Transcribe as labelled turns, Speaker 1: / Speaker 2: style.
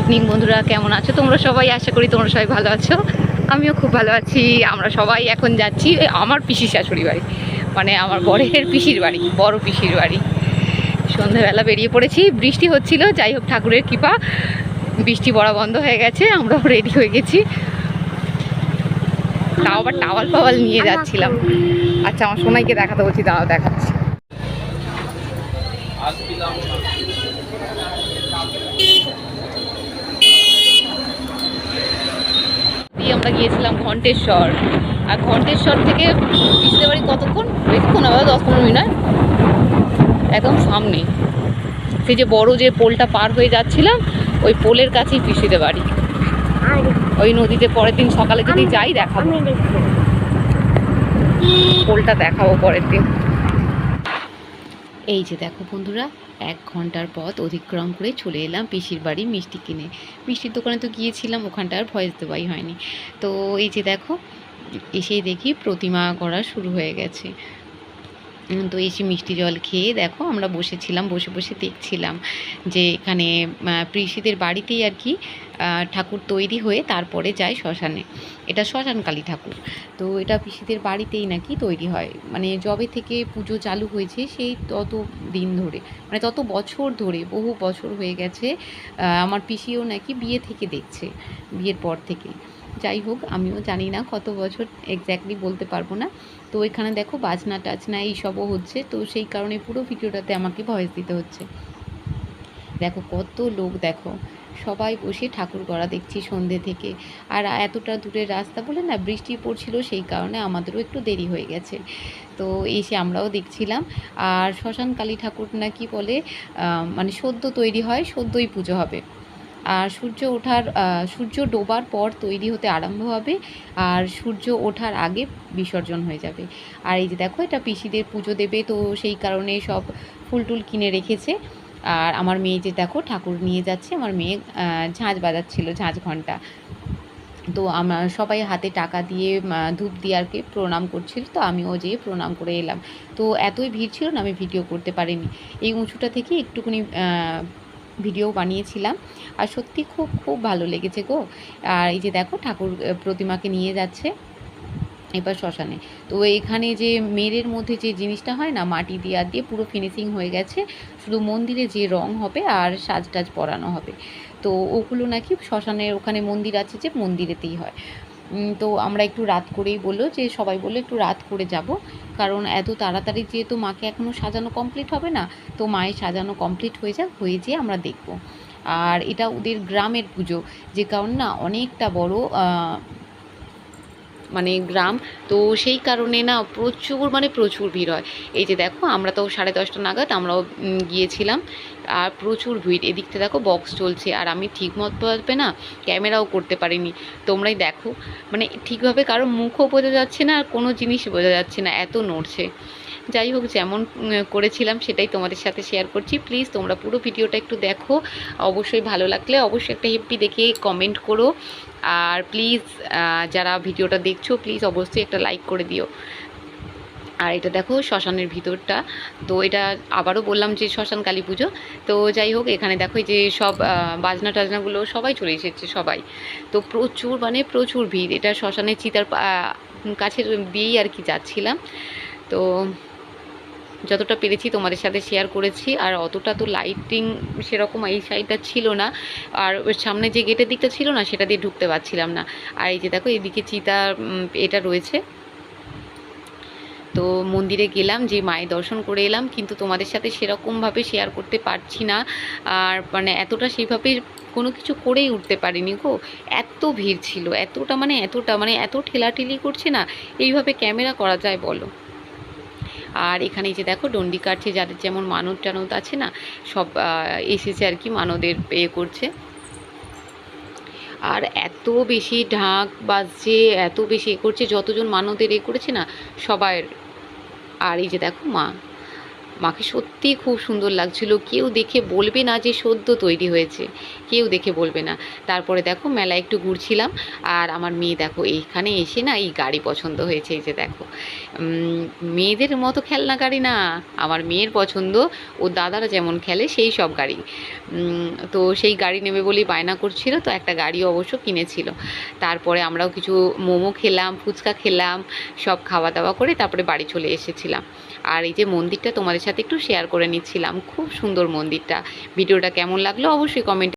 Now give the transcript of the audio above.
Speaker 1: Evening বন্ধুরা, কেমন আছো? তোমরা সবাই, আশা করি তোমরা সবাই ভালো আছো। আমিও খুব ভালো আছি। আমরা সবাই এখন যাচ্ছি আমার পিসির শাশুড়ি বাড়ি। মানে আমার বরের পিসির বাড়ি, বড় পিসির বাড়ি। সন্ধ্যাবেলা বেরিয়ে পড়েছি। বৃষ্টি হচ্ছিল, যাই হোক, ঠাকুরের কৃপা। বৃষ্টি পড়া বন্ধ হয়ে গেছে, আমরাও রেডি হয়ে গেছি। তাও আবার টাওয়াল ফাওয়াল নিয়ে যাচ্ছিলাম। আচ্ছা আমার সোনাইকে দেখাতে বলছি, দাঁড়াও, দেখাচ্ছি দিয়ে আমরা গিয়েছিলাম ঘন্টেশ্বর আর ঘন্টেশ্বর থেকে পিসিদের বাড়ি কতক্ষণ? বেশিক্ষণ আবার দশ পনেরো মিনিট একদম সামনে। সেই যে বড় যে পোলটা পার হয়ে যাচ্ছিলাম ওই পোলের কাছেই পিসিতে বাড়ি। ওই নদীতে পরের দিন সকালে যদি যাই দেখাবো। পোলটা দেখাবো পরের দিন। এই যে দেখো বন্ধুরা, এক ঘণ্টার পথ অতিক্রম করে চলে এলাম পিসির বাড়ি মিষ্টি কিনে। মিষ্টির দোকানে তো গিয়েছিলাম, ওখানটা আর ভয়েস দেওয়াই হয়নি। তো এই যে দেখো, এসেই দেখি প্রতিমা করা শুরু হয়ে গেছে। তো এসে মিষ্টি জল খেয়ে দেখো, আমরা বসেছিলাম, বসে বসে দেখছিলাম যে এখানে পিসিদের বাড়িতেই আর কি ঠাকুর তৈরি হয়ে তারপরে যায় শ্মশানে। এটা শ্মশান কালী ঠাকুর। তো এটা পিসিদের বাড়িতেই নাকি তৈরি হয়। মানে জবে থেকে পুজো চালু হয়েছে সেই তত দিন ধরে। মানে তত বছর ধরে, বহু বছর হয়ে গেছে আমার পিসিও নাকি বিয়ে থেকে দেখছে, বিয়ের পর থেকে যাই হোক, আমিও জানি না কত বছর এক্স্যাক্টলি বলতে পারব না। তো এখানে দেখো বাজনা টাজনা এইসবও হচ্ছে। তো সেই কারণে পুরো ভিডিওটাতে আমাকে ভয়েস দিতে হচ্ছে। দেখো কত লোক দেখো। সবাই বসে ঠাকুর গড়া দেখছি সন্ধে থেকে। আর এতটা দূরের রাস্তা বলে না বৃষ্টি পড়ছিল সেই কারণে আমাদেরও একটু দেরি হয়ে গেছে। তো এসে আমরাও দেখছিলাম। আর শ্মশান কালী ঠাকুর নাকি বলে মানে সদ্য তৈরি হয়, সদ্যই পুজো হবে। আর সূর্য ওঠার সূর্য ডোবার পর তৈরি হতে আরম্ভ হবে। আর সূর্য ওঠার আগে বিসর্জন হয়ে যাবে। আর এই যে দেখো, এটা পিসিদের পুজো দেবে। তো সেই কারণে সব ফুল টুল কিনে রেখেছে। আর আমার মেয়ে যে দেখো ঠাকুর নিয়ে যাচ্ছে, আমার মেয়ে ঝাঁঝ বাজাচ্ছিল ঝাঁঝ ঘণ্টা। তো আমরা সবাই হাতে টাকা দিয়ে ধূপ দিয়ে আর কি প্রণাম করছিল, তো আমিও যেয়ে প্রণাম করে এলাম। তো এতই ভিড় ছিল না আমি ভিডিও করতে পারিনি। এই উঁচুটা থেকে একটুখানি ভিডিও বানিয়েছিলাম। আর সত্যি খুব খুব ভালো লেগেছে গো। আর এই যে দেখো ঠাকুর প্রতিমাকে নিয়ে যাচ্ছে। এবার শ্মশানে। তো এখানে যে মেরের মধ্যে যে জিনিসটা হয় না, মাটি দিয়ে দিয়ে পুরো ফিনিশিং হয়ে গেছে, শুধু মন্দিরে যে রং হবে আর সাজ টাজ পরানো হবে। তো ওগুলো নাকি শ্মশানের ওখানে মন্দির আছে যে মন্দিরেতেই হয়। তো আমরা একটু রাত করেই বলল যে, সবাই বলল একটু রাত করে যাব। কারণ এত তাড়াতাড়ি যেহেতু মাকে এখনও সাজানো কমপ্লিট হবে না, তো মায়ের সাজানো কমপ্লিট হয়ে যাক, হয়ে যেয়ে আমরা দেখব। আর এটা ওদের গ্রামের পুজো, যে কারণ না অনেকটা বড় মানে গ্রাম, তো সেই কারণে না প্রচুর মানে প্রচুর ভিড় হয়। এই যে দেখো, আমরা তো সাড়ে দশটা নাগাদ আমরাও গিয়েছিলাম, আর প্রচুর ভিড়। এদিকটা দেখো বক্স চলছে, আর আমি ঠিক মতোভাবে না ক্যামেরাও করতে পারিনি। তোমরাই দেখো মানে ঠিকভাবে কারও মুখও বোঝা যাচ্ছে না, আর কোনো জিনিস বোঝা যাচ্ছে না, এত নড়ছে। যাই হোক, যেমন করেছিলাম সেটাই তোমাদের সাথে শেয়ার করছি। প্লিজ তোমরা পুরো ভিডিওটা একটু দেখো। অবশ্যই ভালো লাগলে অবশ্যই একটা হেপি দেখে কমেন্ট করো। আর প্লিজ যারা ভিডিওটা দেখছ প্লিজ অবশ্যই একটা লাইক করে দিও। আর এটা দেখো শ্মশানের ভিতরটা। তো এটা আবারও বললাম যে শ্মশান কালী পুজো। তো যাই হোক, এখানে দেখো যে সব বাজনা টাজনাগুলো সবাই চলে এসেছে, সবাই। তো প্রচুর মানে প্রচুর ভিড়। এটা শ্মশানের চিতার কাছে দিয়েই আর কি যাচ্ছিলাম। তো যতটা পেরেছি তোমাদের সাথে শেয়ার করেছি, আর অতটা তো লাইটিং সেরকম এই সাইডটা ছিল না। আর সামনে যে গেটের দিকটা ছিল না, সেটা দিয়ে ঢুকতে পারছিলাম না। আর এই যে দেখো, এদিকে চিতা এটা রয়েছে। তো মন্দিরে গেলাম, যে মায়ের দর্শন করে এলাম, কিন্তু তোমাদের সাথে সেরকমভাবে শেয়ার করতে পারছি না। আর মানে এতটা সেইভাবে কোনো কিছু করেই উঠতে পারিনি গো। এত ভিড় ছিল, এতটা মানে এতটা মানে এত ঠেলাঠেলি করছে না। এইভাবে ক্যামেরা করা যায় বলো। আর এখানে যে দেখো ডন্ডি কাটছে যাদের যেমন মানদ টানদ আছে না, সব এসেছে আর কি মানদের এ করছে। আর এত বেশি ঢাক বাজছে, এত বেশি এ করছে, যতজন মানদের এ করেছে না সবার আর এই যে দেখো মা মাকে সত্যিই খুব সুন্দর লাগছিল। কেউ দেখে বলবে না যে সদ্য তৈরি হয়েছে। কেউ দেখে বলবে না। তারপরে দেখো মেলায় একটু ঘুরছিলাম আর আমার মেয়ে দেখো এইখানে এসে না এই গাড়ি পছন্দ হয়েছে, এই যে দেখো। মেয়েদের মতো খেলনা গাড়ি না। আমার মেয়ের পছন্দ। ও দাদারা যেমন খেলে সেই সব গাড়ি। তো সেই গাড়ি নেবে বলেই বায়না করছিল। তো একটা গাড়ি অবশ্য কিনেছিল। তারপরে আমরাও কিছু মোমো খেলাম, ফুচকা খেলাম, সব খাওয়া দাওয়া করে তারপরে বাড়ি চলে এসেছিলাম। আর এই যে মন্দিরটা তোমাদের সাথে একটু শেয়ার করে নিচ্ছিলাম। খুব সুন্দর মন্দিরটা। ভিডিওটা কেমন লাগল অবশ্যই কমেন্ট